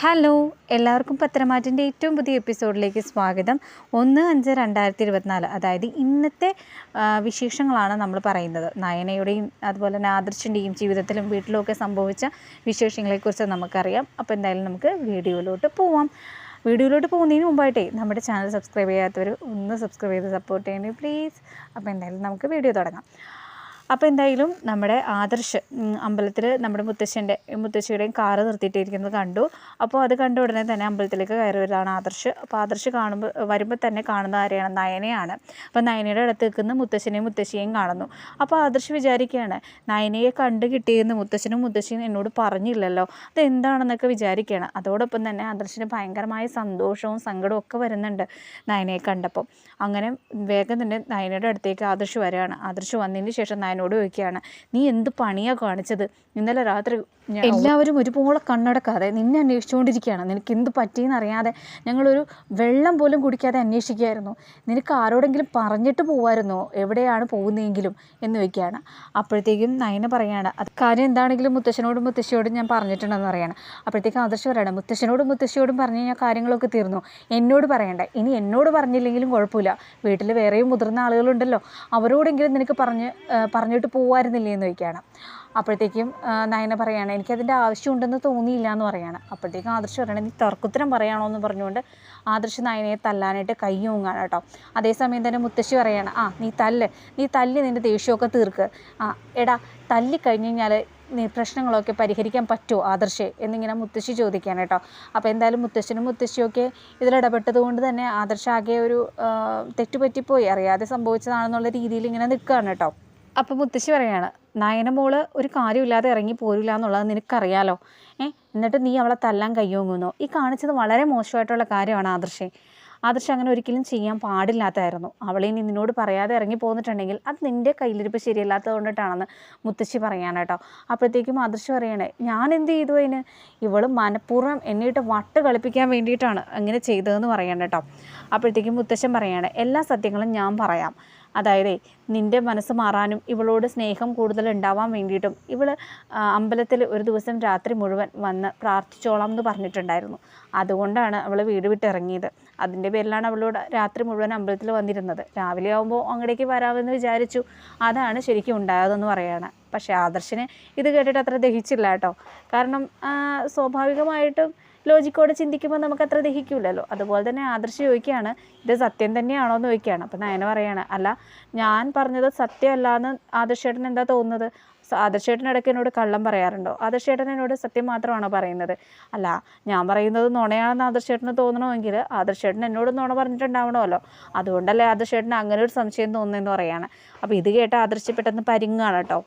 Hello എല്ലാവർക്കും പത്രമാറ്റിന്റെ ഏറ്റവും പുതിയ എപ്പിസോഡിലേക്ക് സ്വാഗതം. ഒന്ന് അഞ്ച് രണ്ടായിരത്തി ഇരുപത്തിനാല് അതായത് ഇന്നത്തെ വിശേഷങ്ങളാണ് നമ്മൾ പറയുന്നത്. നയനയുടെയും അതുപോലെ തന്നെ ആദർശിന്റെയും ജീവിതത്തിലും വീട്ടിലുമൊക്കെ സംഭവിച്ച വിശേഷങ്ങളെക്കുറിച്ച് നമുക്കറിയാം. അപ്പോൾ എന്തായാലും നമുക്ക് വീഡിയോയിലോട്ട് പോവാം. വീഡിയോയിലോട്ട് പോകുന്നതിന് മുമ്പായിട്ടേ നമ്മുടെ ചാനൽ സബ്സ്ക്രൈബ് ചെയ്യാത്തവർ ഒന്ന് സബ്സ്ക്രൈബ് ചെയ്ത് സപ്പോർട്ട് ചെയ്യണേ പ്ലീസ് അപ്പോൾ എന്തായാലും നമുക്ക് വീഡിയോ തുടങ്ങാം. അപ്പോൾ എന്തായാലും നമ്മുടെ ആദർശ് അമ്പലത്തിൽ നമ്മുടെ മുത്തശ്ശന്റെ മുത്തശ്ശിയുടെയും കാറ് നിർത്തിയിട്ടിരിക്കുന്നത് കണ്ടു. അപ്പോൾ അത് കണ്ട ഉടനെ തന്നെ അമ്പലത്തിലേക്ക് കയറി വരുന്നതാണ് ആദർശ്. അപ്പോൾ ആദർശ് കാണുമ്പോൾ വരുമ്പോൾ തന്നെ കാണുന്ന ആരെയാണ്? നയനയാണ്. അപ്പോൾ നയനയുടെ അടുത്ത് നിൽക്കുന്ന മുത്തശ്ശനെയും മുത്തശ്ശിയെയും കാണുന്നു. അപ്പോൾ ആദർശ് വിചാരിക്കുകയാണ് നയനയെ കണ്ട് കിട്ടിയെന്ന് മുത്തശ്ശനും മുത്തശ്ശിയും എന്നോട് പറഞ്ഞില്ലല്ലോ. അത് എന്താണെന്നൊക്കെ വിചാരിക്കുകയാണ്. അതോടൊപ്പം തന്നെ ആദർശിന് ഭയങ്കരമായ സന്തോഷവും സങ്കടവും ഒക്കെ വരുന്നുണ്ട് നയനയെ കണ്ടപ്പോൾ അങ്ങനെ വേഗം തന്നെ നയനയുടെ അടുത്തേക്ക് ആദർശ് വരികയാണ്. ആദർശ് വന്നതിന് ശേഷം നയനോട് ചോദിക്കുകയാണ് നീ എന്ത് പണിയാണ് കാണിച്ചത്? ഇന്നലെ രാത്രി എല്ലാവരും ഒരുപോലെ കണ്ണടക്കാതെ നിന്നെ അന്വേഷിച്ചുകൊണ്ടിരിക്കുകയാണ്. നിനക്ക് എന്ത് പറ്റിയെന്ന് അറിയാതെ ഞങ്ങളൊരു വെള്ളം പോലും കുടിക്കാതെ അന്വേഷിക്കുകയായിരുന്നു. നിനക്ക് ആരോടെങ്കിലും പറഞ്ഞിട്ട് പോവായിരുന്നോ? എവിടെയാണ് പോകുന്നതെങ്കിലും എന്ന് ചോദിക്കുകയാണ്. അപ്പോഴത്തേക്കും നയന പറയാണ് അത് കാര്യം എന്താണെങ്കിലും മുത്തശ്ശനോടും മുത്തശ്ശിയോടും ഞാൻ പറഞ്ഞിട്ടുണ്ടെന്ന് പറയാണ്. അപ്പോഴത്തേക്കും ആദർശ് പറയണം മുത്തശ്ശനോടും മുത്തശ്ശിയോടും പറഞ്ഞു കഴിഞ്ഞാൽ കാര്യങ്ങളൊക്കെ തീർന്നു. എന്നോട് പറയണ്ട. ഇനി എന്നോട് പറഞ്ഞില്ലെങ്കിലും കുഴപ്പമില്ല. വീട്ടിൽ വേറെയും മുതിർന്ന ആളുകളുണ്ടല്ലോ. അവരോടെങ്കിലും നിനക്ക് പറഞ്ഞ് പറഞ്ഞിട്ട് പോവായിരുന്നില്ലേ എന്ന് ചോദിക്കുകയാണ്. അപ്പോഴത്തേക്കും നയന പറയാണ് എനിക്കതിന്റെ ആവശ്യമുണ്ടെന്ന് തോന്നിയില്ല എന്ന് പറയാണ്. അപ്പോഴത്തേക്കും ആദർശ് പറയണത് നീ തർക്കുത്തരം പറയണോ എന്ന് പറഞ്ഞുകൊണ്ട് ആദർശ് നയനയെ തല്ലാനായിട്ട് കൈ ഊങ്ങാണ് കേട്ടോ. അതേസമയം തന്നെ മുത്തശ്ശി പറയാണ് ആ നീ തല്ല് നീ തല്ലി നിന്റെ ദേഷ്യമൊക്കെ തീർക്ക്. ആ എടാ തല്ലി കഴിഞ്ഞ് കഴിഞ്ഞാൽ നീ പ്രശ്നങ്ങളൊക്കെ പരിഹരിക്കാൻ പറ്റുമോ ആദർശേ? എന്നിങ്ങനെ മുത്തശ്ശി ചോദിക്കാൻ കേട്ടോ. അപ്പോൾ എന്തായാലും മുത്തശ്ശനും മുത്തശ്ശിയൊക്കെ ഇതിലിടപെട്ടത് കൊണ്ട് തന്നെ ആദർശ ആകെ ഒരു തെറ്റുപറ്റിപ്പോയി. അറിയാതെ സംഭവിച്ചതാണെന്നുള്ള രീതിയിൽ ഇങ്ങനെ നിൽക്കുകയാണ് കേട്ടോ. അപ്പോൾ മുത്തശ്ശി പറയാണ് നയന മോൾ ഒരു കാര്യമില്ലാതെ ഇറങ്ങി പോരില്ല എന്നുള്ളത് നിനക്കറിയാലോ? ഏ എന്നിട്ട് നീ അവളെ തല്ലാൻ കയ്യോങ്ങുന്നു? ഈ കാണിച്ചത് വളരെ മോശമായിട്ടുള്ള കാര്യമാണ് ആദർശേ. ആദർശ് അങ്ങനെ ഒരിക്കലും ചെയ്യാൻ പാടില്ലാത്തതായിരുന്നു. അവളെ നീ നിന്നോട് പറയാതെ ഇറങ്ങി പോന്നിട്ടുണ്ടെങ്കിൽ അത് നിന്റെ കയ്യിലിരിപ്പ് ശരിയല്ലാത്തത് കൊണ്ടിട്ടാണെന്ന് മുത്തശ്ശി പറയാനേട്ടോ അപ്പോഴത്തേക്കും ആദർശ് പറയണേ ഞാൻ എന്ത് ചെയ്തു അതിന്? ഇവൾ മനഃപൂർവം എന്നിട്ട് വട്ട് കളിപ്പിക്കാൻ വേണ്ടിയിട്ടാണ് അങ്ങനെ ചെയ്തതെന്ന് പറയണം കേട്ടോ. അപ്പോഴത്തേക്കും മുത്തശ്ശൻ പറയണേ എല്ലാ സത്യങ്ങളും ഞാൻ പറയാം. അതായത് നിന്റെ മനസ്സ് മാറാനും ഇവളോട് സ്നേഹം കൂടുതൽ ഉണ്ടാവാൻ വേണ്ടിയിട്ടും ഇവൾ അമ്പലത്തിൽ ഒരു ദിവസം രാത്രി മുഴുവൻ വന്ന് പ്രാർത്ഥിച്ചോളാം എന്ന് പറഞ്ഞിട്ടുണ്ടായിരുന്നു. അതുകൊണ്ടാണ് അവൾ വീട് വിട്ടിറങ്ങിയത് അതിന്റെ പേരിലാണ് അവളോട് രാത്രി മുഴുവൻ അമ്പലത്തിൽ വന്നിരുന്നത്. രാവിലെ ആകുമ്പോൾ അങ്ങടേക്ക് വരാമെന്ന് വിചാരിച്ചു. അതാണ് ശരിക്കും ഉണ്ടായതെന്ന് പറയുകയാണ് പക്ഷേ ആദർശിന് ഇത് കേട്ടിട്ട് അത്ര ദഹിച്ചില്ല കേട്ടോ. കാരണം സ്വാഭാവികമായിട്ടും ലോജിക്കോടെ ചിന്തിക്കുമ്പോൾ നമുക്ക് അത്ര ദഹിക്കില്ലല്ലോ അതുപോലെ തന്നെ ആദർശ് ചോദിക്കുകയാണ് ഇത് സത്യം തന്നെയാണോ? എന്ന് ചോദിക്കുകയാണ്. അപ്പം നയന പറയാണ് അല്ല ഞാൻ പറഞ്ഞത് സത്യമല്ല എന്ന് ആദർശേട്ടൻ എന്താ തോന്നുന്നത്? ആദർശേട്ടൻ ഇടയ്ക്ക് എന്നോട് കള്ളം പറയാറുണ്ടോ? ആദർശേട്ടൻ എന്നോട് സത്യം മാത്രമാണോ പറയുന്നത്? അല്ല ഞാൻ പറയുന്നത് നുണയാണെന്ന് ആദർശേട്ടന് തോന്നണമെങ്കിൽ ആദർശേട്ടൻ എന്നോട് നുണ പറഞ്ഞിട്ടുണ്ടാവണമല്ലോ. അതുകൊണ്ടല്ലേ ആദർശേട്ടന് അങ്ങനെ ഒരു സംശയം തോന്നുന്നതെന്ന് പറയാണ്. അപ്പോൾ ഇത് കേട്ട് ആദർശപ്പെട്ടെന്ന് പരിങ്ങാണ് കേട്ടോ.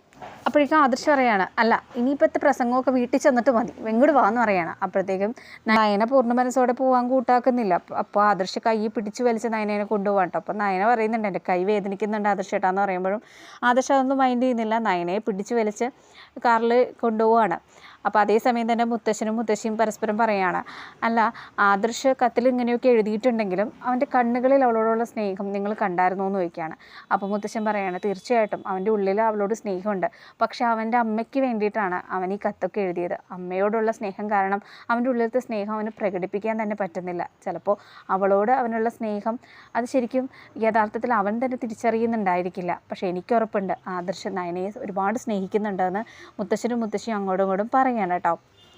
അപ്പോഴേക്കും ആദർശ് പറയാണ് അല്ല ഇനിയിപ്പോഴത്തെ പ്രസംഗമൊക്കെ വീട്ടിൽ ചെന്നിട്ട് മതി. വെങ്ങോട് വാന്ന് പറയാണ്. അപ്പോഴത്തേക്കും നയന പൂർണ മനസ്സോടെ പോകാൻ കൂട്ടാക്കുന്നില്ല. അപ്പോൾ ആദർശ് കൈ പിടിച്ച് വലിച്ച് നയനേനെ കൊണ്ടുപോകാൻ കേട്ടോ. അപ്പോൾ നയന പറയുന്നുണ്ട് എന്റെ കൈ വേദനിക്കുന്നുണ്ട് ആദർശ് ഏട്ടാന്ന് പറയുമ്പോഴും ആദർശ് അതൊന്നും മൈൻഡ് ചെയ്യുന്നില്ല. നയനയെ പിടിച്ച് വലിച്ച് കാറിൽ കൊണ്ടുപോവാണ്. അപ്പോൾ അതേസമയം തന്നെ മുത്തശ്ശനും മുത്തശ്ശിയും പരസ്പരം പറയുകയാണ് അല്ല ആദർശ് കത്തിൽ ഇങ്ങനെയൊക്കെ എഴുതിയിട്ടുണ്ടെങ്കിലും അവന്റെ കണ്ണുകളിൽ അവളോടുള്ള സ്നേഹം നിങ്ങൾ കണ്ടായിരുന്നു? എന്ന് ചോദിക്കുകയാണ്. അപ്പോൾ മുത്തശ്ശൻ പറയാണ് തീർച്ചയായിട്ടും അവന്റെ ഉള്ളിൽ അവളോട് സ്നേഹമുണ്ട്. പക്ഷെ അവന്റെ അമ്മയ്ക്ക് വേണ്ടിയിട്ടാണ് അവൻ ഈ കത്തൊക്കെ എഴുതിയത്. അമ്മയോടുള്ള സ്നേഹം കാരണം അവന്റെ ഉള്ളിലത്തെ സ്നേഹം അവന് പ്രകടിപ്പിക്കാൻ തന്നെ പറ്റുന്നില്ല. ചിലപ്പോൾ അവളോട് അവനുള്ള സ്നേഹം അത് ശരിക്കും യഥാർത്ഥത്തിൽ അവൻ തന്നെ തിരിച്ചറിയുന്നുണ്ടായിരിക്കില്ല. പക്ഷേ എനിക്ക് ഉറപ്പുണ്ട് ആദർശ് നയനയെ ഒരുപാട് സ്നേഹിക്കുന്നുണ്ടെന്ന് മുത്തശ്ശനും മുത്തശ്ശിയും അങ്ങോട്ടും ഇങ്ങോട്ടും പറയാണ് കേട്ടോ.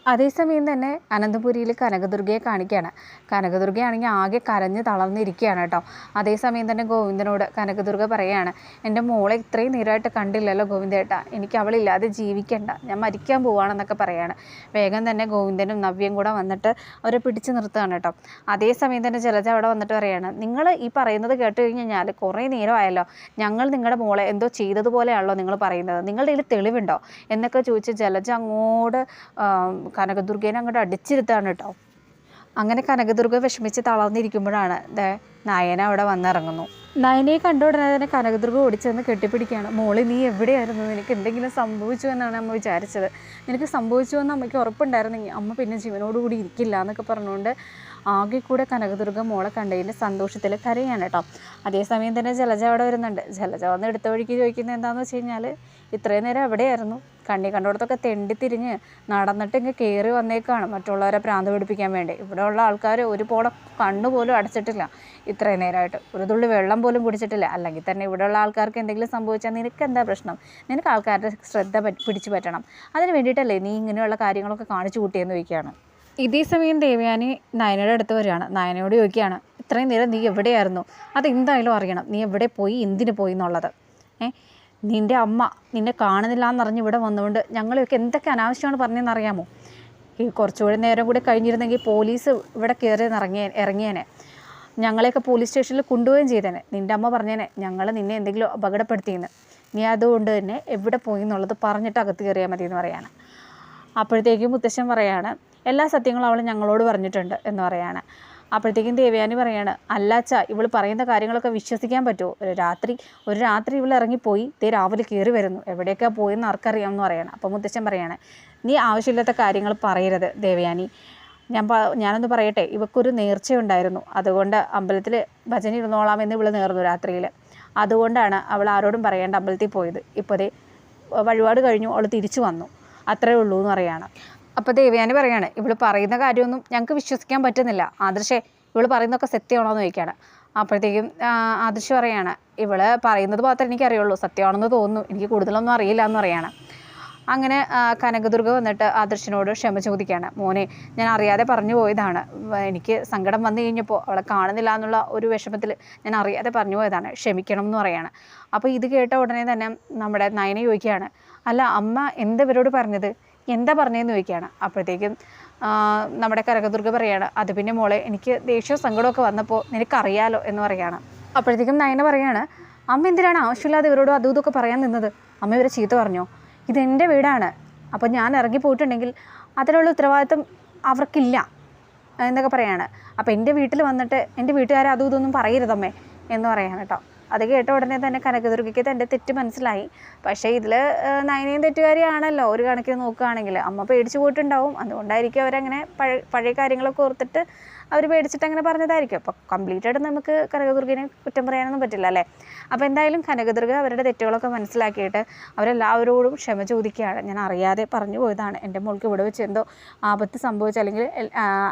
അതേസമയം തന്നെ അനന്തപുരിയിൽ കനകദുർഗയെ കാണിക്കുകയാണ്. കനകദുർഗയാണെങ്കിൽ ആകെ കരഞ്ഞ് തളർന്നിരിക്കുകയാണ് കേട്ടോ. അതേസമയം തന്നെ ഗോവിന്ദനോട് കനകദുർഗ പറയുകയാണ് എന്റെ മോളെ ഇത്രയും നേരമായിട്ട് കണ്ടില്ലല്ലോ ഗോവിന്ദേട്ടാ. എനിക്ക് അവളില്ലാതെ ജീവിക്കണ്ട. ഞാൻ മരിക്കാൻ പോവാണെന്നൊക്കെ പറയാണ്. വേഗം തന്നെ ഗോവിന്ദനും നവ്യയും കൂടെ വന്നിട്ട് അവരെ പിടിച്ചു നിർത്തുകയാണ് കേട്ടോ. അതേസമയം തന്നെ ജലജ അവിടെ വന്നിട്ട് പറയാണ് നിങ്ങൾ ഈ പറയുന്നത് കേട്ട് കഴിഞ്ഞ് കഴിഞ്ഞാൽ കുറേ നേരമായല്ലോ ഞങ്ങൾ നിങ്ങളുടെ മോളെ എന്തോ ചെയ്തതുപോലെയാണല്ലോ നിങ്ങൾ പറയുന്നത്. നിങ്ങളുടെ ഇതിൽ തെളിവുണ്ടോ? എന്നൊക്കെ ചോദിച്ച് ജലജ അങ്ങോട്ട് കനകദുർഗേനെ അങ്ങോട്ട് അടിച്ചിരുത്താണ് കേട്ടോ. അങ്ങനെ കനകദുർഗ വിഷമിച്ച് തളർന്നിരിക്കുമ്പോഴാണ് നയന അവിടെ വന്നിറങ്ങുന്നു. നയനയെ കണ്ട ഉടനെ തന്നെ കനകദുർഗ ഓടിച്ചെന്ന് കെട്ടിപ്പിടിക്കുകയാണ്. മോളി നീ എവിടെയായിരുന്നു? നിനക്ക് എന്തെങ്കിലും സംഭവിച്ചു എന്നാണ് അമ്മ വിചാരിച്ചത്. നിനക്ക് സംഭവിച്ചു എന്ന് അമ്മയ്ക്ക് ഉറപ്പുണ്ടായിരുന്നെങ്കിൽ അമ്മ പിന്നെ ജീവനോടുകൂടി ഇരിക്കില്ല എന്നൊക്കെ പറഞ്ഞുകൊണ്ട് ആകെ കൂടെ കനകദുർഗ മോളെ കണ്ടതിന്റെ സന്തോഷത്തിൽ കരയാണ് കേട്ടോ. അതേസമയം തന്നെ ജലജ അവിടെ വരുന്നുണ്ട്. ജലജ വന്ന് എടുത്ത വഴിക്ക് ചോദിക്കുന്നത് എന്താണെന്ന് വെച്ച് കഴിഞ്ഞാൽ ഇത്രയും നേരം എവിടെയായിരുന്നു? കണ്ണി കണ്ടോടത്തൊക്കെ തെണ്ടി തിരിഞ്ഞ് നടന്നിട്ട് ഇങ്ങ് കയറി വന്നേക്കാണ് മറ്റുള്ളവരെ ഭ്രാന്ത് പിടിപ്പിക്കാൻ വേണ്ടി. ഇവിടെയുള്ള ആൾക്കാർ ഒരു പോട കണ്ണു പോലും അടച്ചിട്ടില്ല. ഇത്രയും നേരമായിട്ട് ഒരു തുള്ളി വെള്ളം പോലും കുടിച്ചിട്ടില്ല. അല്ലെങ്കിൽ തന്നെ ഇവിടെയുള്ള ആൾക്കാർക്ക് എന്തെങ്കിലും സംഭവിച്ചാൽ നിനക്ക് എന്താ പ്രശ്നം? നിനക്ക് ആൾക്കാരുടെ ശ്രദ്ധ പിടിച്ചു പറ്റണം. അതിന് വേണ്ടിയിട്ടല്ലേ നീ ഇങ്ങനെയുള്ള കാര്യങ്ങളൊക്കെ കാണിച്ചു കൂട്ടിയെന്ന് ചോദിക്കുകയാണ്. ഇതേ സമയം ദേവയാനി നയനയുടെ അടുത്ത് വരികയാണ്. നയനയോട് ചോദിക്കുകയാണ് ഇത്രയും നേരം നീ എവിടെയായിരുന്നു? അത് എന്തായാലും അറിയണം. നീ എവിടെ പോയി? എന്തിനു പോയി എന്നുള്ളത്? ഏ നിന്റെ അമ്മ നിന്നെ കാണുന്നില്ല എന്നറിഞ്ഞ് ഇവിടെ വന്നുകൊണ്ട് ഞങ്ങളൊക്കെ എന്തൊക്കെ അനാവശ്യമാണ് പറഞ്ഞതെന്ന് അറിയാമോ ഈ കുറച്ചുകൂടി നേരം കൂടി കഴിഞ്ഞിരുന്നെങ്കിൽ പോലീസ് ഇവിടെ കയറി ഇറങ്ങിയ ഇറങ്ങിയേനെ. ഞങ്ങളെയൊക്കെ പോലീസ് സ്റ്റേഷനിൽ കൊണ്ടുപോവുകയും ചെയ്തേനെ. നിന്റെ അമ്മ പറഞ്ഞേനെ ഞങ്ങൾ നിന്നെ എന്തെങ്കിലും അപകടപ്പെടുത്തിയെന്ന്. നീ അതുകൊണ്ട് തന്നെ എവിടെ പോയി എന്നുള്ളത് പറഞ്ഞിട്ട് അകത്ത് കയറിയാൽ മതി എന്ന് പറയാണ്. അപ്പോഴത്തേക്കും മുത്തശ്ശൻ പറയാണ് എല്ലാ സത്യങ്ങളും അവൾ ഞങ്ങളോട് പറഞ്ഞിട്ടുണ്ട് എന്ന് പറയാണ്. അപ്പോഴത്തേക്കും ദേവയാനി പറയാണ് അല്ലാച്ച ഇവൾ പറയുന്ന കാര്യങ്ങളൊക്കെ വിശ്വസിക്കാൻ പറ്റുമോ? ഒരു രാത്രി ഒരു രാത്രി ഇവൾ ഇറങ്ങിപ്പോയി ദേ രാവിലെ കയറി വരുന്നു. എവിടെയൊക്കെയാണ് പോയെന്ന് ആർക്കറിയാം എന്ന് പറയണം. അപ്പോൾ മുത്തശ്ശൻ പറയാണ് നീ ആവശ്യമില്ലാത്ത കാര്യങ്ങൾ പറയരുത് ദേവയാനി. ഞാൻ ഞാനൊന്ന് പറയട്ടെ ഇവക്കൊരു നേർച്ചയുണ്ടായിരുന്നു. അതുകൊണ്ട് അമ്പലത്തിൽ ഭജന ഇരുന്നോളാമെന്ന് ഇവൾ നേർന്നു രാത്രിയിൽ അതുകൊണ്ടാണ് അവൾ ആരോടും പറയേണ്ട അമ്പലത്തിൽ പോയത്. ഇപ്പോഴേ വഴിപാട് കഴിഞ്ഞു അവൾ തിരിച്ചു വന്നു. അത്രേ ഉള്ളൂ എന്ന് പറയാണ്. അപ്പോൾ ദേവയാനി പറയാണ് ഇവൾ പറയുന്ന കാര്യമൊന്നും ഞങ്ങൾക്ക് വിശ്വസിക്കാൻ പറ്റുന്നില്ല. ആദർശേ ഇവൾ പറയുന്നതൊക്കെ സത്യമാണോ എന്ന് ചോദിക്കുകയാണ് അപ്പോഴത്തേക്കും ആദർശ് പറയാണ് ഇവൾ പറയുന്നത് മാത്രമേ എനിക്കറിയുള്ളൂ. സത്യമാണെന്ന് തോന്നുന്നു. എനിക്ക് കൂടുതലൊന്നും അറിയില്ല എന്ന് പറയാണ്. അങ്ങനെ കനകദുർഗ വന്നിട്ട് ആദർശിനോട് ക്ഷമ ചോദിക്കുകയാണ് മോനെ ഞാൻ അറിയാതെ പറഞ്ഞു പോയതാണ്. എനിക്ക് സങ്കടം വന്നു കഴിഞ്ഞപ്പോൾ അവളെ കാണുന്നില്ല എന്നുള്ള ഒരു വിഷമത്തിൽ ഞാൻ അറിയാതെ പറഞ്ഞു പോയതാണ്. ക്ഷമിക്കണം എന്ന് പറയാണ്. അപ്പോൾ ഇത് കേട്ട ഉടനെ തന്നെ നമ്മുടെ നയന ചോദിക്കുകയാണ് അല്ല അമ്മ എന്ത് ഇവരോട് പറഞ്ഞത്? എന്താ പറഞ്ഞതെന്ന് ചോദിക്കുകയാണ്. അപ്പോഴത്തേക്കും നമ്മുടെ കരകദുർഗ പറയാണ് അത് പിന്നെ മോളെ എനിക്ക് ദേഷ്യവും സങ്കടമൊക്കെ വന്നപ്പോൾ നിനക്കറിയാലോ എന്ന് പറയാണ് അപ്പോഴത്തേക്കും നയന പറയാണ് അമ്മ എന്തിനാണ് ആവശ്യമില്ലാതെ ഇവരോട് അതും ഇതൊക്കെ പറയാൻ നിന്നത്? അമ്മ ഇവരെ ചീത്ത പറഞ്ഞോ? ഇതെന്റെ വീടാണ്. അപ്പോൾ ഞാൻ ഇറങ്ങി പോയിട്ടുണ്ടെങ്കിൽ അതിനുള്ള ഉത്തരവാദിത്വം അവർക്കില്ല എന്നൊക്കെ പറയാണ്. അപ്പോൾ എന്റെ വീട്ടിൽ വന്നിട്ട് എന്റെ വീട്ടുകാരെ അതും ഇതൊന്നും പറയരുതമ്മേ എന്ന് പറയാണ് കേട്ടോ. അത് കേട്ട ഉടനെ തന്നെ കനകദുർഗയ്ക്ക് തന്റെ തെറ്റ് മനസ്സിലായി. പക്ഷേ ഇതിൽ നയനയും തെറ്റുകാരിയാണല്ലോ. ഒരു കണക്കിന് നോക്കുകയാണെങ്കിൽ അമ്മ പേടിച്ചു പോയിട്ടുണ്ടാവും. അതുകൊണ്ടായിരിക്കും അവരങ്ങനെ പഴയ പഴയ കാര്യങ്ങളൊക്കെ ഓർത്തിട്ട് അവർ പേടിച്ചിട്ട് അങ്ങനെ പറഞ്ഞതായിരിക്കും. അപ്പോൾ കംപ്ലീറ്റ് ആയിട്ട് നമുക്ക് കനകദുർഗിനെ കുറ്റം പറയാനൊന്നും പറ്റില്ല അല്ലേ? അപ്പോൾ എന്തായാലും കനകദുർഗ അവരുടെ തെറ്റുകളൊക്കെ മനസ്സിലാക്കിയിട്ട് അവരെല്ലാവരോടും ക്ഷമ ചോദിക്കുകയാണ്. ഞാൻ അറിയാതെ പറഞ്ഞു പോയതാണ്. എന്റെ മോൾക്ക് ഇവിടെ വെച്ച് എന്തോ ആപത്ത് സംഭവിച്ചു അല്ലെങ്കിൽ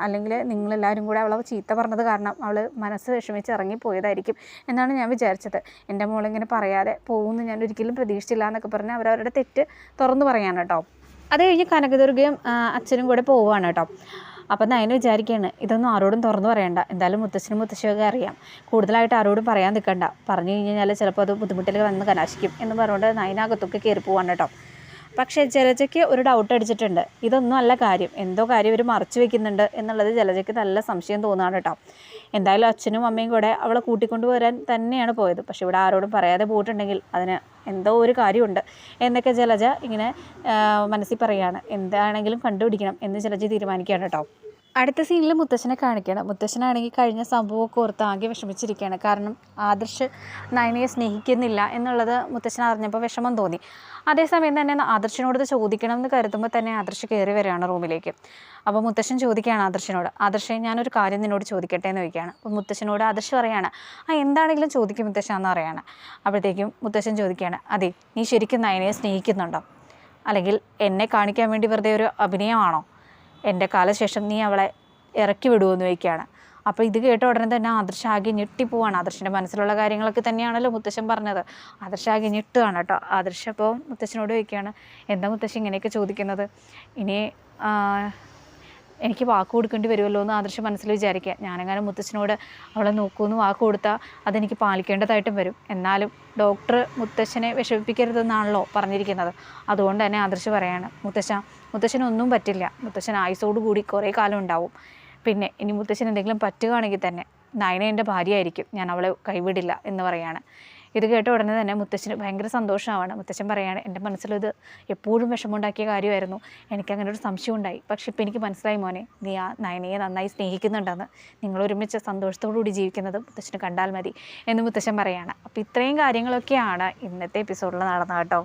അല്ലെങ്കിൽ നിങ്ങളെല്ലാവരും കൂടെ അവളെ ചീത്ത പറഞ്ഞത് കാരണം അവൾ മനസ്സ് വിഷമിച്ച് ഇറങ്ങിപ്പോയതായിരിക്കും എന്നാണ് ഞാൻ വിചാരിച്ചത്. എന്റെ മോളിങ്ങനെ പറയാതെ പോകുമെന്ന് ഞാൻ ഒരിക്കലും പ്രതീക്ഷിച്ചില്ല എന്നൊക്കെ പറഞ്ഞ് അവരവരുടെ തെറ്റ് തുറന്നു പറയാണ് കേട്ടോ. അത് കഴിഞ്ഞ് കനകദുർഗയും അച്ഛനും കൂടെ പോവുകയാണ് കേട്ടോ. അപ്പം നയന വിചാരിക്കുകയാണ് ഇതൊന്നും ആരോടും തുറന്നു പറയണ്ട. എന്തായാലും മുത്തശ്ശനും മുത്തശ്ശിയൊക്കെ അറിയാം. കൂടുതലായിട്ട് ആരോടും പറയാൻ നിൽക്കണ്ട പറഞ്ഞു കഴിഞ്ഞാൽ ചിലപ്പോൾ അത് ബുദ്ധിമുട്ടിൽ വന്ന് കലാശിക്കും എന്ന് പറഞ്ഞുകൊണ്ട് നയനകത്തൊക്കെ കയറി പോവാണ് കേട്ടോ. പക്ഷേ ജലജയ്ക്ക് ഒരു ഡൗട്ട് അടിച്ചിട്ടുണ്ട്. ഇതൊന്നും അല്ല കാര്യം. എന്തോ കാര്യം ഇവർ മറച്ചു വെക്കുന്നുണ്ട് എന്നുള്ളത് ജലജയ്ക്ക് നല്ല സംശയം തോന്നുകയാണ് കേട്ടോ. എന്തായാലും അച്ഛനും അമ്മയും കൂടെ അവളെ കൂട്ടിക്കൊണ്ട് വരാൻ തന്നെയാണ് പോയത്. പക്ഷെ ഇവിടെ ആരോടും പറയാതെ പോയിട്ടുണ്ടെങ്കിൽ അതിന് എന്തോ ഒരു കാര്യമുണ്ട് എന്നൊക്കെ ജലജ ഇങ്ങനെ മനസ്സിൽ പറയുകയാണ്. എന്താണെങ്കിലും കണ്ടുപിടിക്കണം എന്ന് ജലജ തീരുമാനിക്കുകയാണ് കേട്ടോ. അടുത്ത സീനിൽ മുത്തശ്ശനെ കാണിക്കണം മുത്തശ്ശനാണെങ്കിൽ കഴിഞ്ഞ സംഭവമൊക്കെ ഓർത്ത് ആകെ വിഷമിച്ചിരിക്കുകയാണ്. കാരണം ആദർശ് നയനയെ സ്നേഹിക്കുന്നില്ല എന്നുള്ളത് മുത്തശ്ശൻ അറിഞ്ഞപ്പോൾ വിഷമം തോന്നി. അതേസമയം തന്നെ ആദർശിനോട് ചോദിക്കണം എന്ന് കരുതുമ്പോൾ തന്നെ ആദർശ് കയറി വരികയാണ് റൂമിലേക്ക്. അപ്പോൾ മുത്തശ്ശൻ ചോദിക്കുകയാണ് ആദർശിനോട് ആദർശെ ഞാനൊരു കാര്യം നിന്നോട് ചോദിക്കട്ടെ എന്ന് ചോദിക്കുകയാണ്. അപ്പോൾ മുത്തശ്ശനോട് ആദർശ് പറയാണ് ആ എന്താണെങ്കിലും ചോദിക്കും മുത്തശ്ശൻ എന്ന് പറയാണ്. അപ്പോഴത്തേക്കും മുത്തശ്ശൻ ചോദിക്കുകയാണ് അതെ നീ ശരിക്കും നയനയെ സ്നേഹിക്കുന്നുണ്ടോ? അല്ലെങ്കിൽ എന്നെ കാണിക്കാൻ വേണ്ടി വെറുതെ ഒരു അഭിനയമാണോ? എന്റെ കാലശേഷം നീ അവളെ ഇറക്കി വിടുമെന്ന് വയ്ക്കുകയാണ്. അപ്പോൾ ഇത് കേട്ട ഉടനെ തന്നെ ആദർശ ആകെ ഞെട്ടിപ്പോവാണ്. ആദർശിന്റെ മനസ്സിലുള്ള കാര്യങ്ങളൊക്കെ തന്നെയാണല്ലോ മുത്തശ്ശൻ പറഞ്ഞത്. ആദർശ ആകെ ഞെട്ടുകയാണ് കേട്ടോ. ആദർശ അപ്പോൾ മുത്തശ്ശനോട് ചോദിക്കുകയാണ് എന്താ മുത്തശ്ശൻ ഇങ്ങനെയൊക്കെ ചോദിക്കുന്നത്? ഇനി എനിക്ക് വാക്ക് കൊടുക്കേണ്ടി വരുമല്ലോ എന്ന് ആദർശം മനസ്സിൽ വിചാരിക്കുക. ഞാനങ്ങനെ മുത്തച്ഛനോട് അവളെ നോക്കുമെന്ന് വാക്ക് കൊടുത്താൽ അതെനിക്ക് പാലിക്കേണ്ടതായിട്ടും വരും. എന്നാലും ഡോക്ടർ മുത്തച്ഛനെ വിഷമിപ്പിക്കരുതെന്നാണല്ലോ പറഞ്ഞിരിക്കുന്നത്. അതുകൊണ്ട് തന്നെ ആദർശ് പറയാണ് മുത്തശ്ശ മുത്തശ്ശനൊന്നും പറ്റില്ല. മുത്തശ്ശൻ ആയുസോട് കൂടി കുറേ കാലം ഉണ്ടാവും. പിന്നെ ഇനി മുത്തശ്ശൻ എന്തെങ്കിലും പറ്റുകയാണെങ്കിൽ തന്നെ നയന എന്റെ ഭാര്യയായിരിക്കും. ഞാൻ അവളെ കൈവിടില്ല എന്ന് പറയാണ്. ഇത് കേട്ട ഉടനെ തന്നെ മുത്തശ്ശന് ഭയങ്കര സന്തോഷമാവാണ് മുത്തശ്ശൻ പറയാണ് എന്റെ മനസ്സിലിത് എപ്പോഴും വിഷമമുണ്ടാക്കിയ കാര്യമായിരുന്നു. എനിക്ക് അങ്ങനെ ഒരു സംശയം ഉണ്ടായി. പക്ഷേ ഇപ്പം എനിക്ക് മനസ്സിലായി മോനെ നീ ആ നയനയെ നന്നായി സ്നേഹിക്കുന്നുണ്ടെന്ന്. നിങ്ങൾ ഒരുമിച്ച് സന്തോഷത്തോടു കൂടി ജീവിക്കുന്നത് മുത്തശ്ശന് കണ്ടാൽ മതി എന്ന് മുത്തശ്ശൻ പറയാണ്. അപ്പോൾ ഇത്രയും കാര്യങ്ങളൊക്കെയാണ് ഇന്നത്തെ എപ്പിസോഡിൽ നടന്നത് കേട്ടോ.